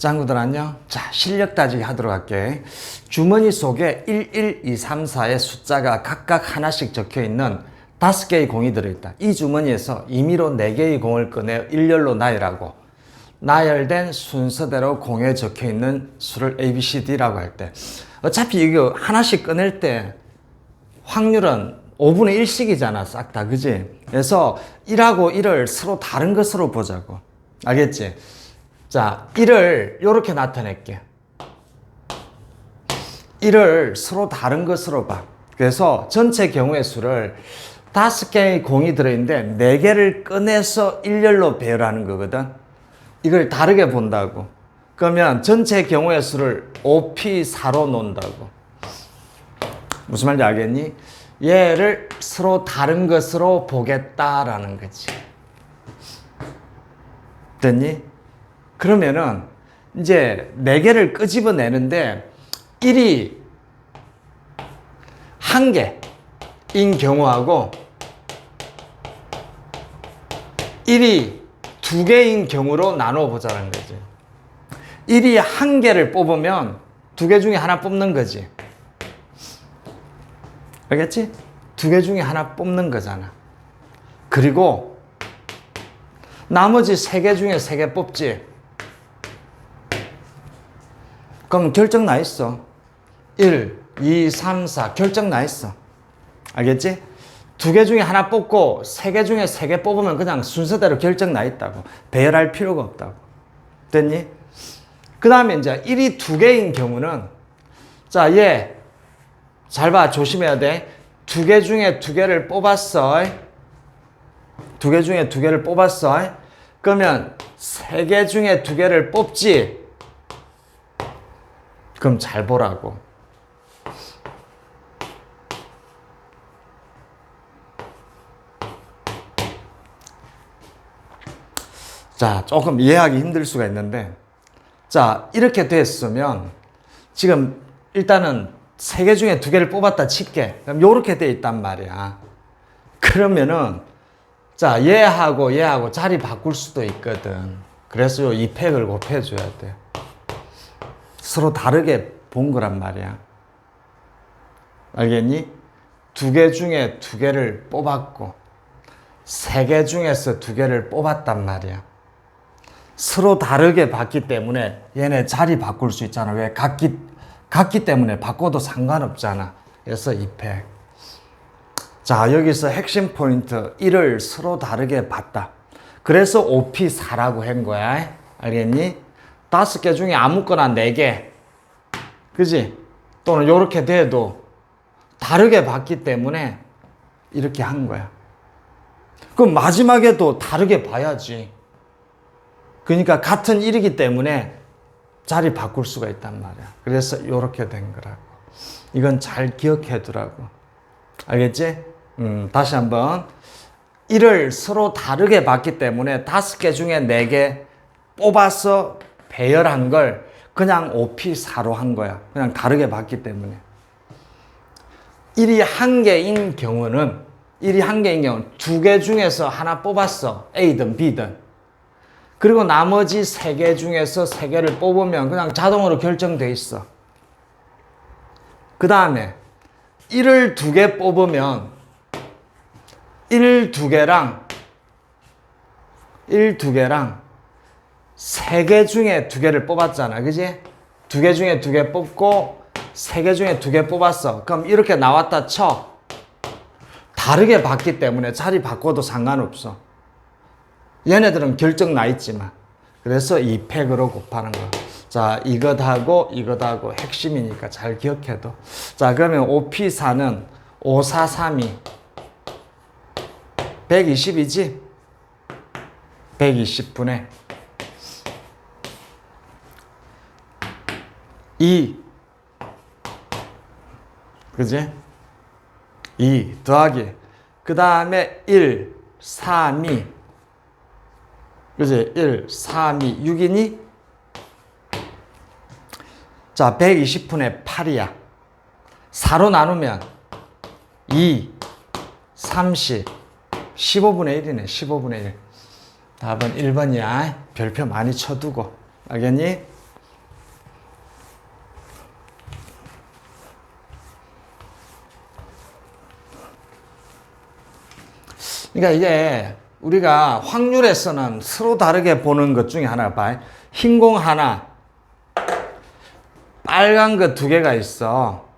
짱구들 안녕. 자, 실력 따지기 하도록 할게. 주머니 속에 1, 1, 2, 3, 4의 숫자가 각각 하나씩 적혀 있는 다섯 개의 공이 들어있다. 이 주머니에서 임의로 네 개의 공을 꺼내 일렬로 나열하고 나열된 순서대로 공에 적혀 있는 수를 A, B, C, D라고 할 때 어차피 이거 하나씩 꺼낼 때 확률은 5분의 1씩이잖아, 싹 다, 그지? 그래서 1하고 1을 서로 다른 것으로 보자고. 알겠지? 자, 1을 이렇게 나타낼게. 1을 서로 다른 것으로 봐. 그래서 전체 경우의 수를 다섯 개의 공이 들어있는데 네 개를 꺼내서 일렬로 배열하는 거거든. 이걸 다르게 본다고. 그러면 전체 경우의 수를 5P4로 놓는다고. 무슨 말인지 알겠니? 얘를 서로 다른 것으로 보겠다라는 거지. 됐니? 그러면은 이제 네 개를 끄집어내는데 1이 한 개인 경우하고 1이 두 개인 경우로 나눠 보자는 거지. 1이 한 개를 뽑으면 두개 중에 하나 뽑는 거지. 알겠지? 두개 중에 하나 뽑는 거잖아. 그리고 나머지 세개 중에 세개 뽑지. 그럼 결정 나 있어. 1, 2, 3, 4 결정 나 있어. 알겠지? 두 개 중에 하나 뽑고 세 개 중에 세 개 뽑으면 그냥 순서대로 결정 나 있다고. 배열할 필요가 없다고. 됐니? 그 다음에 이제 1이 두 개인 경우는 자, 얘 잘 봐. 조심해야 돼. 두 개 중에 두 개를 뽑았어. 두 개 중에 두 개를 뽑았어. 그러면 세 개 중에 두 개를 뽑지. 그럼 잘 보라고. 자, 조금 이해하기 힘들 수가 있는데, 자, 이렇게 됐으면, 지금 일단은 세 개 중에 두 개를 뽑았다 칠게. 그럼 요렇게 돼 있단 말이야. 그러면은, 자, 얘하고 얘하고 자리 바꿀 수도 있거든. 그래서 요 2팩을 곱해줘야 돼. 서로 다르게 본 거란 말이야. 알겠니? 두 개 중에 두 개를 뽑았고, 세 개 중에서 두 개를 뽑았단 말이야. 서로 다르게 봤기 때문에 얘네 자리 바꿀 수 있잖아. 왜? 같기, 같기 때문에 바꿔도 상관없잖아. 그래서 2팩. 자, 여기서 핵심 포인트 1을 서로 다르게 봤다. 그래서 5P4라고 한 거야. 알겠니? 다섯 개 중에 아무거나 네 개. 그지? 또는 이렇게 돼도 다르게 봤기 때문에 이렇게 한 거야. 그럼 마지막에도 다르게 봐야지. 그러니까 같은 1이기 때문에 자리 바꿀 수가 있단 말이야. 그래서 이렇게 된 거라고. 이건 잘 기억해 두라고. 알겠지? 음, 다시 한번. 1을 서로 다르게 봤기 때문에 다섯 개 중에 네 개 뽑아서 배열한 걸 그냥 5P4로 한 거야. 그냥 다르게 봤기 때문에. 1이 한 개인 경우는 1이 한 개인 경우 두개 중에서 하나 뽑았어. A든 B든. 그리고 나머지 세 개 중에서 세 개를 뽑으면 그냥 자동으로 결정돼 있어. 그 다음에 1을 두 개 뽑으면 1 두 개랑 1 두 개랑 세 개 중에 두 개를 뽑았잖아. 그지? 두 개 중에 두 개 뽑고 세 개 중에 두 개 뽑았어. 그럼 이렇게 나왔다 쳐. 다르게 봤기 때문에 자리 바꿔도 상관없어. 얘네들은 결정 나 있지만. 그래서 이 팩으로 곱하는 거. 자, 이것하고 이것하고 핵심이니까 잘 기억해도. 자, 그러면 5P4는 5432. 120이지? 120분의 2. 그지? 2 더하기. 그 다음에 1, 3, 2. 그지? 1, 3, 2, 6이니? 자, 120분의 8이야. 4로 나누면 2, 30, 15분의 1이네. 15분의 1. 답은 1번이야. 별표 많이 쳐두고. 알겠니? 그러니까 이게 우리가 확률에서는 서로 다르게 보는 것 중에 하나 봐. 흰 공 하나, 빨간 거 두 개가 있어.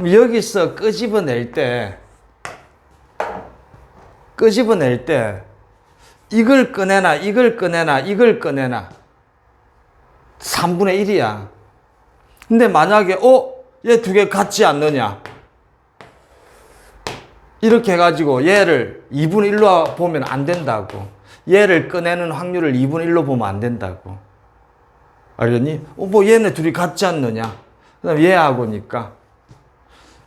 여기서 끄집어낼 때, 끄집어낼 때, 이걸 꺼내나, 이걸 꺼내나, 이걸 꺼내나. 3분의 1이야. 근데 만약에, 어? 얘 두 개 같지 않느냐? 이렇게 해가지고 얘를 2분의 1로 보면 안 된다고. 얘를 꺼내는 확률을 2분의 1로 보면 안 된다고. 알겠니? 어, 뭐 얘네 둘이 같지 않느냐? 그 다음 얘하고니까.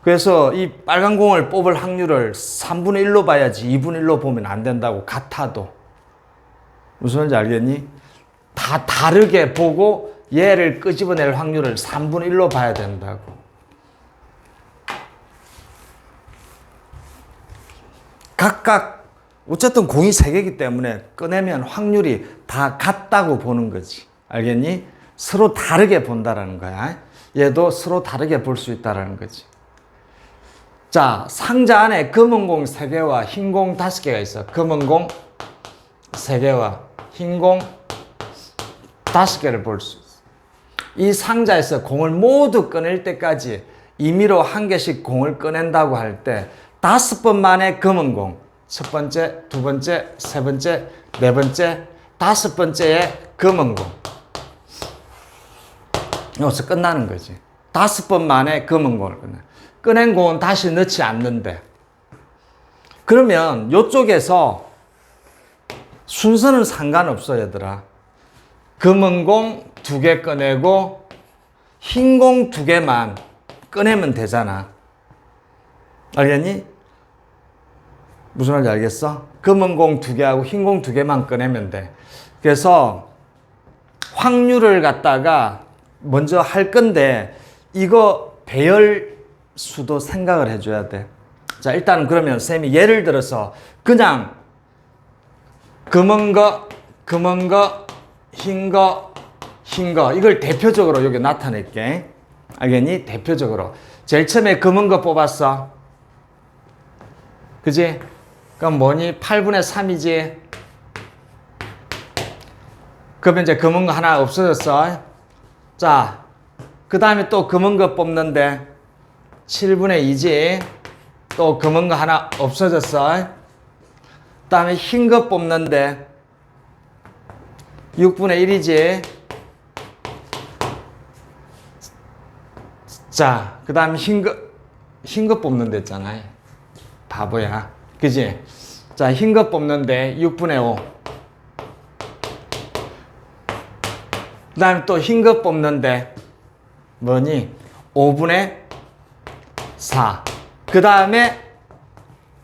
그래서 이 빨간 공을 뽑을 확률을 3분의 1로 봐야지 2분의 1로 보면 안 된다고. 같아도. 무슨 말인지 알겠니? 다 다르게 보고 얘를 끄집어낼 확률을 3분의 1로 봐야 된다고. 각각 어쨌든 공이 세 개이기 때문에 꺼내면 확률이 다 같다고 보는 거지. 알겠니? 서로 다르게 본다라는 거야. 얘도 서로 다르게 볼 수 있다라는 거지. 자, 상자 안에 검은 공 3개와 흰 공 5개가 있어. 검은 공 3개와 흰 공 5개를 볼 수 있어. 이 상자에서 공을 모두 꺼낼 때까지 임의로 한 개씩 공을 꺼낸다고 할 때 다섯 번 만에 검은 공, 첫 번째, 두 번째, 세 번째, 네 번째, 다섯 번째에 검은 공. 여기서 끝나는 거지. 다섯 번 만에 검은 공을 꺼내. 꺼낸 공은 다시 넣지 않는데. 그러면 이쪽에서 순서는 상관없어, 얘들아. 검은 공 두 개 꺼내고 흰 공 두 개만 꺼내면 되잖아. 알겠니? 무슨 말인지 알겠어? 검은 공 두 개하고 흰 공 두 개만 꺼내면 돼. 그래서 확률을 갖다가 먼저 할 건데 이거 배열 수도 생각을 해줘야 돼. 자, 일단 그러면 쌤이 예를 들어서 그냥 검은 거, 검은 거, 흰 거, 흰 거, 이걸 대표적으로 여기 나타낼게. 알겠니? 대표적으로. 제일 처음에 검은 거 뽑았어. 그지? 그럼 뭐니? 8분의 3이지? 그러면 이제 검은 거 하나 없어졌어. 자, 그 다음에 또 검은 거 뽑는데 7분의 2지? 또 검은 거 하나 없어졌어. 그 다음에 흰 거 뽑는데 6분의 1이지? 자, 그 다음에 흰 거, 흰 거 뽑는 데 있잖아요. 바보야. 그지? 자, 흰거 뽑는데 6분의 5. 그 다음에 또흰거 뽑는데 뭐니? 5분의 4. 그 다음에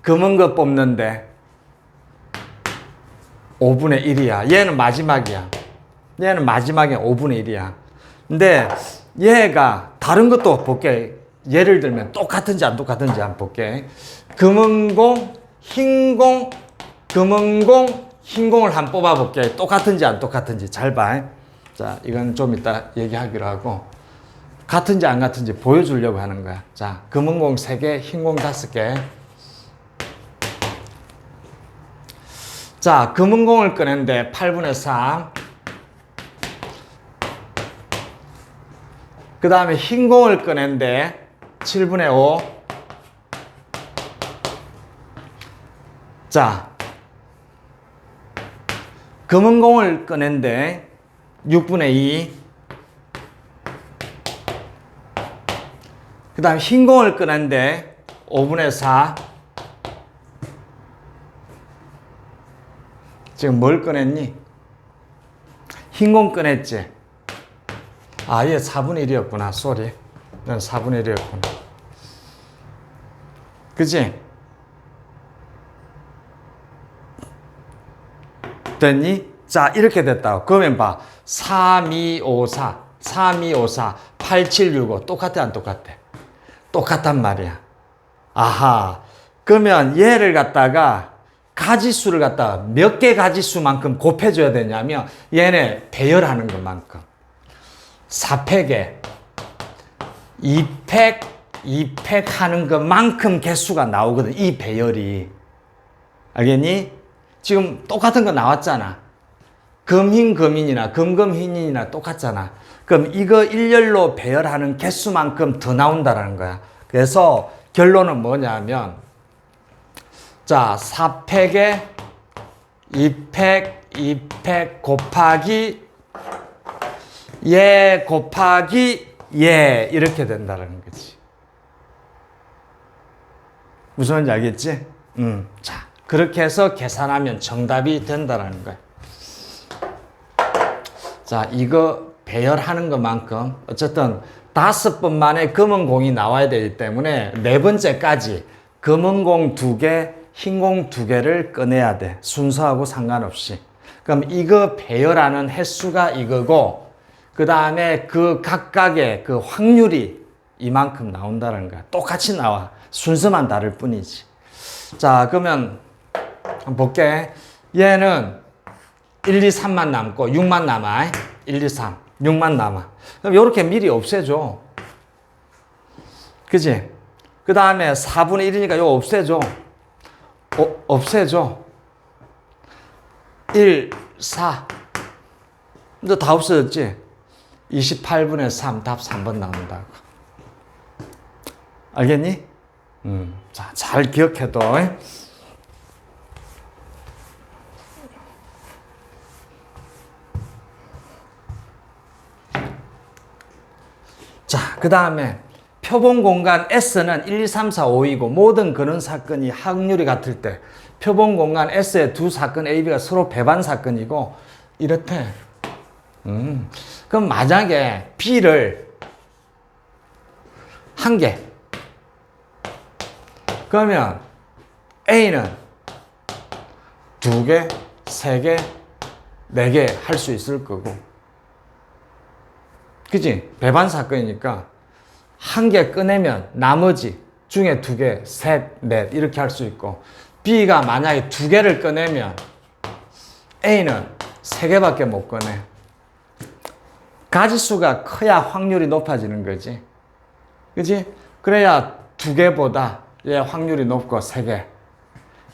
검은 거 뽑는데 5분의 1이야. 얘는 마지막이야. 얘는 마지막에 5분의 1이야. 근데 얘가 다른 것도 볼게. 예를 들면 똑같은지 안 똑같은지 한번 볼게. 검은 공, 흰 공, 검은 공, 흰 공을 한번 뽑아 볼게. 똑같은지 안 똑같은지 잘 봐. 자, 이건 좀 이따 얘기하기로 하고. 같은지 안 같은지 보여주려고 하는 거야. 자, 검은 공 3개, 흰공 5개. 자, 검은 공을 꺼낸데 8분의 3. 그 다음에 흰 공을 꺼낸데 7분의 5. 자, 검은 공을 꺼낸데 6분의 2. 그 다음 흰 공을 꺼낸데 5분의 4. 지금 뭘 꺼냈니? 흰 공 꺼냈지? 아, 얘 4분의 1이었구나. 쏘리. 난 4분의 1이었구나. 그지? 됐니? 자, 이렇게 됐다. 그러면 봐. 3, 2, 5, 4. 3, 2, 5, 4. 8, 7, 6, 5. 똑같아, 안 똑같아? 똑같단 말이야. 아하. 그러면 얘를 갖다가 가지수를 갖다가 몇 개 가지수만큼 곱해줘야 되냐면 얘네 배열하는 것만큼. 4팩에 2팩, 2팩 하는 것만큼 개수가 나오거든. 이 배열이. 알겠니? 지금 똑같은 거 나왔잖아. 금흰 금인이나 금금흰인이나 똑같잖아. 그럼 이거 일렬로 배열하는 개수만큼 더 나온다라는 거야. 그래서 결론은 뭐냐면 자, 4팩에 2팩, 2팩 곱하기 예 곱하기 예 이렇게 된다는 거지. 무슨 말인지 알겠지? 음. 자, 그렇게 해서 계산하면 정답이 된다는 거야. 자, 이거 배열하는 것만큼 어쨌든 다섯 번 만에 검은 공이 나와야 되기 때문에 네 번째까지 검은 공 두 개, 흰공 두 개를 꺼내야 돼. 순서하고 상관없이. 그럼 이거 배열하는 횟수가 이거고, 그 다음에 그 각각의 그 확률이 이만큼 나온다는 거야. 똑같이 나와. 순서만 다를 뿐이지. 자, 그러면 볼게. 얘는 1, 2, 3만 남고 6만 남아. 1, 2, 3. 6만 남아. 그럼 이렇게 미리 없애줘. 그지? 그 다음에 4분의 1이니까 이거 없애줘. 어, 없애줘. 1, 4. 이제 다 없어졌지? 28분의 3, 답 3번 나온다고. 알겠니? 음, 자, 잘 기억해둬. 자, 그 다음에 표본 공간 S는 1, 2, 3, 4, 5이고 모든 그런 사건이 확률이 같을 때 표본 공간 S의 두 사건 A, B가 서로 배반 사건이고 이렇대. 음. 그럼 만약에 B를 한 개. 그러면 A는 두 개, 세 개, 네 개 할 수 있을 거고. 그지? 배반 사건이니까 한 개 꺼내면 나머지 중에 두 개, 셋, 넷 이렇게 할 수 있고 B가 만약에 두 개를 꺼내면 A는 세 개밖에 못 꺼내. 가지수가 커야 확률이 높아지는 거지. 그지? 그래야 두 개보다 얘 확률이 높고 세 개.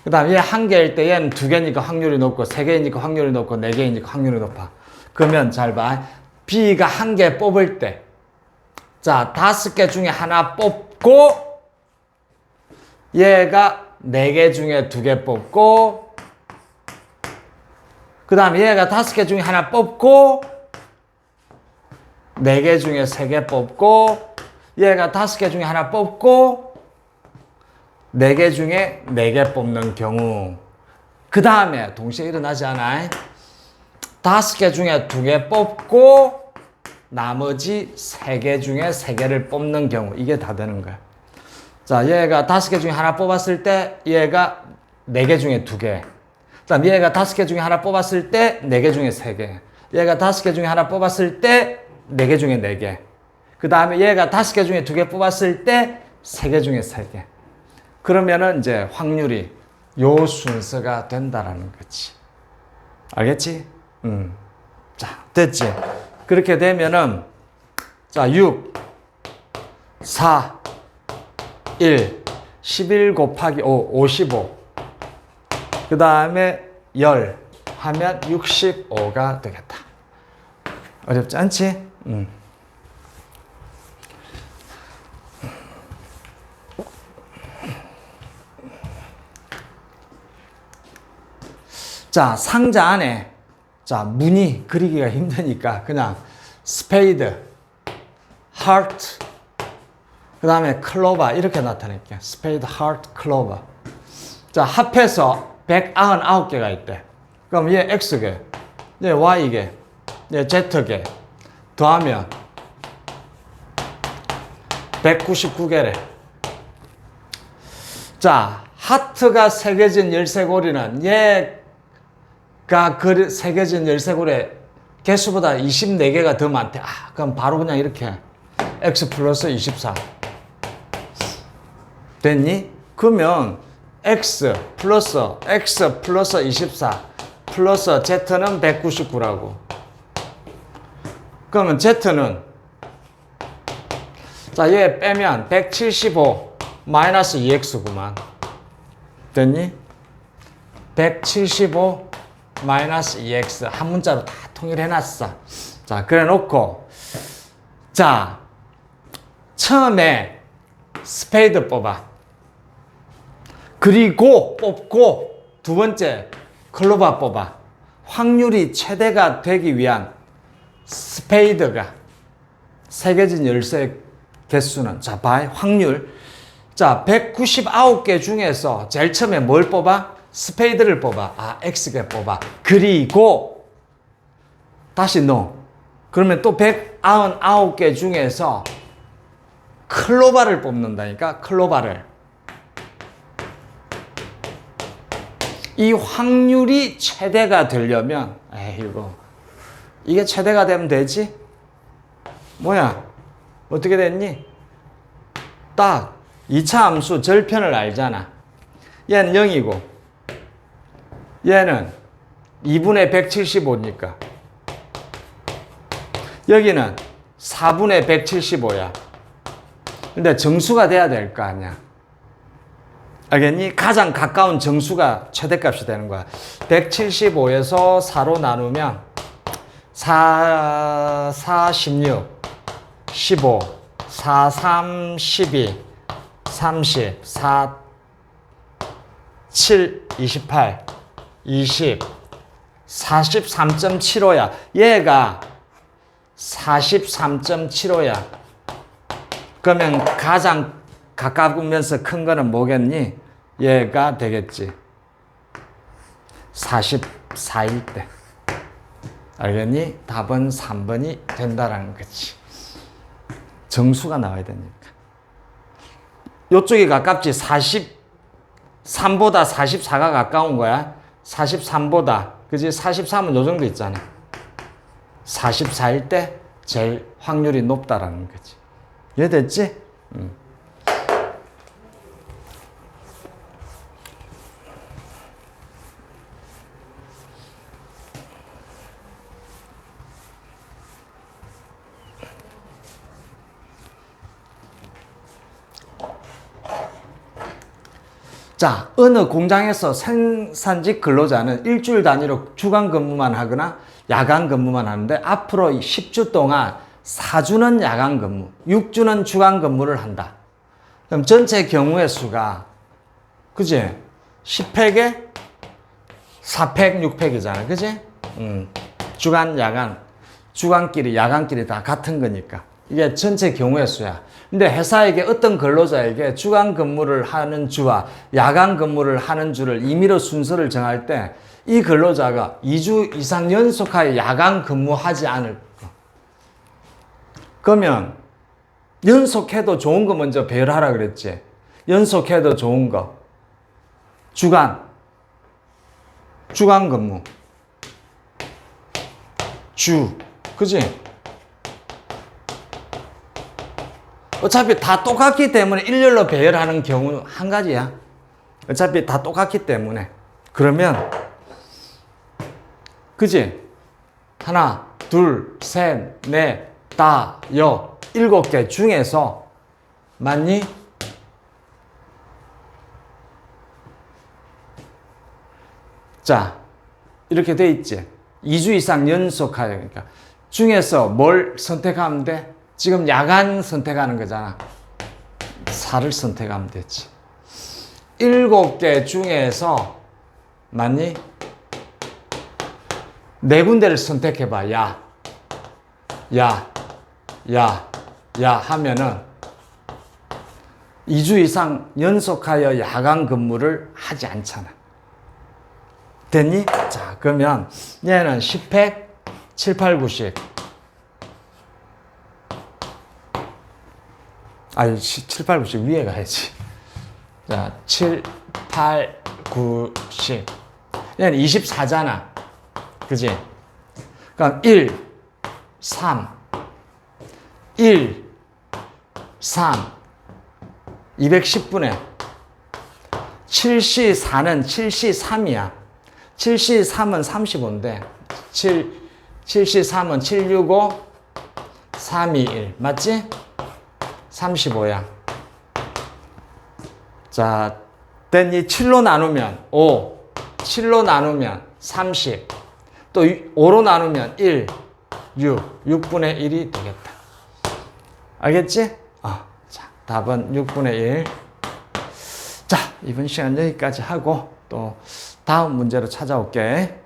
그 다음 얘 한 개일 때 얘는 두 개니까 확률이 높고 세 개이니까 확률이 높고 네 개이니까 확률이 높아. 그러면 잘 봐. B가 한 개 뽑을 때, 자, 다섯 개 중에 하나 뽑고, 얘가 네 개 중에 두 개 뽑고, 그 다음에 얘가 다섯 개 중에 하나 뽑고, 네 개 중에 세 개 뽑고, 얘가 다섯 개 중에 하나 뽑고, 네 개 중에 네 개 뽑는 경우, 그 다음에 동시에 일어나지 않아? 다섯 개 중에 두 개 뽑고 나머지 세 개 중에 세 개를 뽑는 경우 이게 다 되는 거야. 자, 얘가 다섯 개 중에 하나 뽑았을 때 얘가 네 개 중에 두 개. 그다음 얘가 다섯 개 중에 하나 뽑았을 때 네 개 중에 세 개. 얘가 다섯 개 중에 하나 뽑았을 때 네 개 중에 네 개. 그 다음에 얘가 다섯 개 중에 두 개 뽑았을 때 세 개 중에 세 개. 그러면은 이제 확률이 요 순서가 된다라는 거지. 알겠지? 음. 자, 됐지? 그렇게 되면은, 자, 6, 4, 1, 11 곱하기 5, 55. 그 다음에 10 하면 65가 되겠다. 어렵지 않지? 음. 자, 상자 안에 자, 무늬 그리기가 힘드니까 그냥 스페이드, 하트, 그 다음에 클로버 이렇게 나타낼게요. 스페이드, 하트, 클로버. 자, 합해서 199개가 있대. 그럼 얘 X개, 얘 Y개, 얘 Z개 더하면 199개래. 자, 하트가 새겨진 열쇠고리는 얘가 그 새겨진 열쇠고리 개수보다 24개가 더 많대. 아, 그럼 바로 그냥 이렇게 x 플러스 24. 됐니? 그러면 x 플러스 x 플러스 24 플러스 z는 199라고. 그러면 z는 자, 얘 빼면 175 마이너스 2x구만. 됐니? 175 마이너스 2x 한 문자로 다 통일해놨어. 자, 그래 놓고 자 처음에 스페이드 뽑아. 그리고 뽑고 두 번째 클로바 뽑아. 확률이 최대가 되기 위한 스페이드가 새겨진 열쇠 개수는 자, 봐 확률. 자, 199개 중에서 제일 처음에 뭘 뽑아? 스페이드를 뽑아. 아, X개 뽑아. 그리고 다시 넣어. 그러면 또 199개 중에서 클로바를 뽑는다니까. 클로바를. 이 확률이 최대가 되려면 에이고 이게 최대가 되면 되지? 뭐야? 어떻게 됐니? 딱 2차 함수 절편을 알잖아. 얘는 0이고 얘는 2분의 175니까 여기는 4분의 175야. 근데 정수가 돼야 될 거 아니야. 알겠니? 가장 가까운 정수가 최대값이 되는 거야. 175에서 4로 나누면 4, 4, 16, 15, 4, 3, 12, 30, 4, 7, 28, 20, 43.75야. 얘가 43.75야. 그러면 가장 가까우면서 큰 거는 뭐겠니? 얘가 되겠지. 44일 때. 알겠니? 답은 3번이 된다라는 거지. 정수가 나와야 되니까. 요쪽이 가깝지. 43보다 44가 가까운 거야. 43보다. 그지? 43은 요 정도 있잖아. 44일 때 제일 확률이 높다라는 거지. 이해됐지? 음. 자, 어느 공장에서 생산직 근로자는 일주일 단위로 주간 근무만 하거나 야간 근무만 하는데 앞으로 10주 동안 4주는 야간 근무, 6주는 주간 근무를 한다. 그럼 전체 경우의 수가 그지? 10팩에 4팩, 6팩이잖아. 그지? 음. 주간, 야간. 주간끼리, 야간끼리 다 같은 거니까. 이게 전체 경우의 수야. 근데 회사에게 어떤 근로자에게 주간 근무를 하는 주와 야간 근무를 하는 주를 임의로 순서를 정할 때 이 근로자가 2주 이상 연속하여 야간 근무하지 않을 거. 그러면 연속해도 좋은 거 먼저 배열하라 그랬지. 연속해도 좋은 거. 주간. 주간 근무. 주. 그지? 어차피 다 똑같기 때문에 일렬로 배열하는 경우는 한 가지야. 어차피 다 똑같기 때문에. 그러면, 그지? 하나, 둘, 셋, 넷, 다, 여, 일곱 개 중에서, 맞니? 자, 이렇게 돼 있지. 2주 이상 연속하여, 그러니까. 중에서 뭘 선택하면 돼? 지금 야간 선택하는 거잖아. 4를 선택하면 되지. 일곱 개 중에서 맞니? 네 군데를 선택해봐. 야, 야, 야, 야 하면은 2주 이상 연속하여 야간 근무를 하지 않잖아. 됐니? 자, 그러면 얘는 10팩, 7, 8, 9씩. 아니, 7, 8, 9씩 위에 가야지. 자, 7, 8, 9, 10. 얘는 24잖아. 그지? 그럼 1, 3, 1, 3, 210분의 7C 4는 7C 3이야. 7C 3은 35인데 7, 7C 3은 765, 321. 맞지? 35야. 자, 됐니? 7로 나누면 5, 7로 나누면 30. 또 5로 나누면 1, 6. 6분의 1이 되겠다. 알겠지? 어, 자, 답은 6분의 1. 자, 이번 시간 여기까지 하고 또 다음 문제로 찾아올게.